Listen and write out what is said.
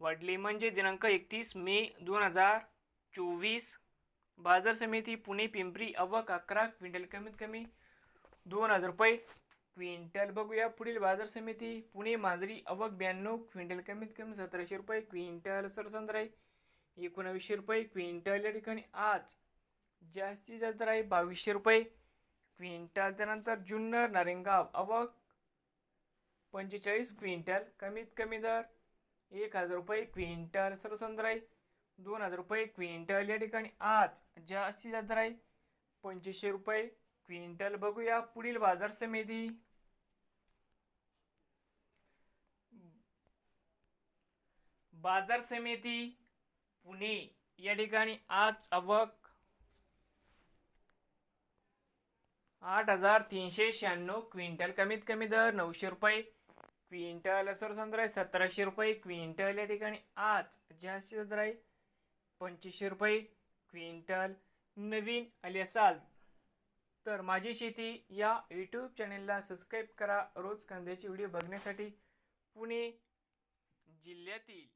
वाढले. म्हणजे दिनांक एकतीस मे दोन हजार चोवीस. बाजार समिती पुणे पिंपरी अवक अकरा क्विंटल कमीत कमी दोन हजार रुपये. क्विंटल बघूया. पुढील बाजार समिती पुणे मांजरी अवक ब्याण्णव क्विंटल कमीत कमी सतराशे रुपये. क्विंटल सरसंद्राई एकोणावीसशे रुपये. क्विंटल या ठिकाणी आज जास्तीत जास्त आहे बावीसशे रुपये. क्विंटल त्यानंतर जुन्नर नारेंगाव अवक पंचेचाळीस क्विंटल कमीत कमी दर. एक हजार रुपये क्विंटल सरसंद्राई दोन हजार रुपये क्विंटल या ठिकाणी आज जास्तीत जास्त आहे पंचवीसशे रुपये क्विंटल बघूया पुढील बाजार समिती. बाजार समिती पुणे या ठिकाणी आज आवक आठ हजार तीनशे शहाण्णव क्विंटल कमीत कमी दर नऊशे रुपये. क्विंटल समजा आहे सतराशे रुपये क्विंटल या ठिकाणी आज जास्त दर आहे पंचवीसशे रुपये क्विंटल नवीन आले असाल. तर माझी शेती या यूट्यूब चॅनेलला सबस्क्राईब करा. रोज कांद्याचे व्हिडिओ बघण्यासाठी पुणे जिल्ह्यातील